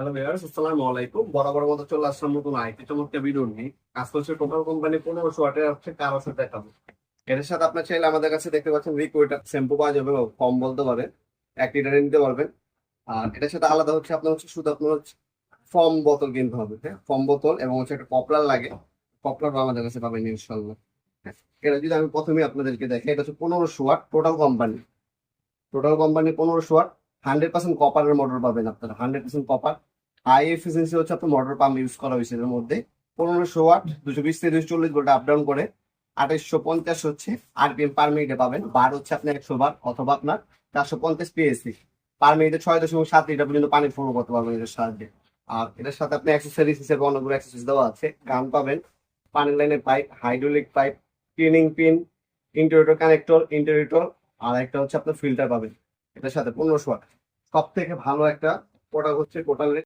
Hello viewers আসসালামু আলাইকুম বরাবর মতো চলে আসলাম নতুন আইটি চমৎকার ভিডিও নিয়ে। কাজ করছে টোটাল কোম্পানি পনেরোশো ওয়াটের হচ্ছে কারোশো দেখাবো এর সাথে আপনার চাইলে আমাদের কাছে দেখতে পাচ্ছেন লিকুইড শ্যাম্পু পাওয়া যাবে কম বলতে পারেন। এক লিটারে নিতে পারবেন। আর এটার সাথে আলাদা হচ্ছে আপনার হচ্ছে শুধু আপনার হচ্ছে ফর্ম বোতল কিনতে হবে হ্যাঁ? ফর্ম বোতল এবং হচ্ছে একটা পপলার লাগে। পপলার আমাদের কাছে পাবেন ইনশাল্লাহ হ্যাঁ, এটা যদি আমি প্রথমে আপনাদেরকে দেখি এটা হচ্ছে পনেরোশো watt total company total company পনেরোশো ওয়াট হান্ড্রেড পার্সেন্ট কপারের মোটর পাবেন আপনারা, hundred percent copper. High efficiency হচ্ছে আপনার মোটর পাম্প ইউজ করা হয়েছে এর মধ্যে। পনেরোশো ওয়াট দুশো বিশ থেকে দুশো চল্লিশ ভোল্ট আপ ডাউন করে। আঠাইশশো পঞ্চাশ হচ্ছে আরপিএম পার মিনিটে পাবেন। বার হচ্ছে আপনার একশো বার অথবা আপনার চারশো পঞ্চাশ পিএসসি পার মিনিটে ছয় দশমিক সাত লিটার পর্যন্ত পানি ফোরো করতে পারবেন এটার সাহায্যে। আর এটার সাথে আপনি অ্যাক্সেসরিজ হিসেবে অনেকগুলো অ্যাক্সেসরিজ দেওয়া আছে। গান পাবেন পানি লাইনের pipe hydraulic pipe cleaning pin ইন্টারিটর connector ইন্টারিটর আর একটা হচ্ছে আপনার ফিল্টার পাবেন। এটার সাথে পনেরোশো আট। সব থেকে ভালো একটা প্রোডাক্ট হচ্ছে টোটাল